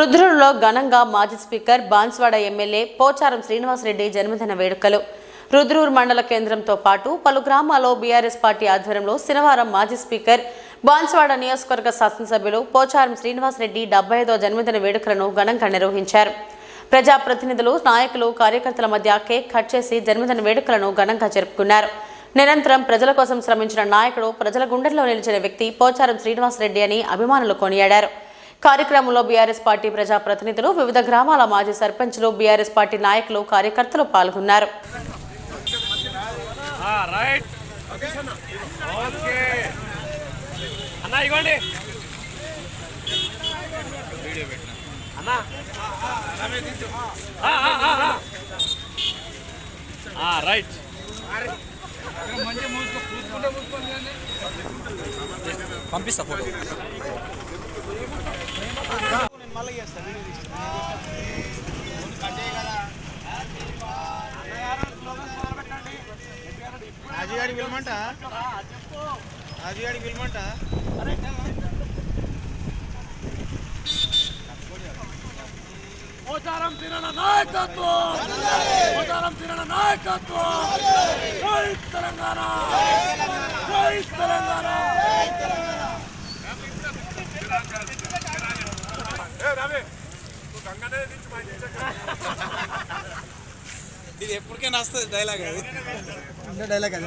రుద్రులలో ఘనంగా మాజీ speaker Banswada MLA Pocharam Srinivasa Reddy జన్మదిన వేడుకలు. రుద్రూర్ మండల కేంద్రంతో పాటు పలు గ్రామాల్లో బీఆర్ఎస్ పార్టీ ఆధ్వర్యంలో శనివారం మాజీ స్పీకర్ బాన్స్వాడ నియోజకవర్గ శాసనసభ్యులు పోచారం శ్రీనివాసరెడ్డి డెబ్బై ఐదో జన్మదిన వేడుకలను ఘనంగా నిర్వహించారు. ప్రజాప్రతినిధులు నాయకులు కార్యకర్తల మధ్య కేక్ కట్ చేసి జన్మదిన వేడుకలను ఘనంగా జరుపుకున్నారు. నిరంతరం ప్రజల కోసం శ్రమించిన నాయకుడు ప్రజల గుండెల్లో నిలిచిన వ్యక్తి పోచారం శ్రీనివాసరెడ్డి అని అభిమానులు కొనియాడారు. కార్యక్రమంలో బీఆర్ఎస్ పార్టీ ప్రజాప్రతినిధులు వివిధ గ్రామాల మాజీ సర్పంచులు బీఆర్ఎస్ పార్టీ నాయకులు కార్యకర్తలు పాల్గొన్నారు. ఆ, రైట్. ఓకే. అన్న మళ్ళీ అన్న ఆ, ఆ, ఆ, ఆ. ఆ, రైట్ పంపిస్తా పిలమంట రాజుగాడికి పిలమంట పోచారం తిరణ నాయకత్వం పోచారం తిరణ నాయకత్వం జై తెలంగాణ. జై తెలంగాణ. ఇది ఎప్పటికైనా వస్తుంది డైలాగ్ అది. డైలాగ్ అది.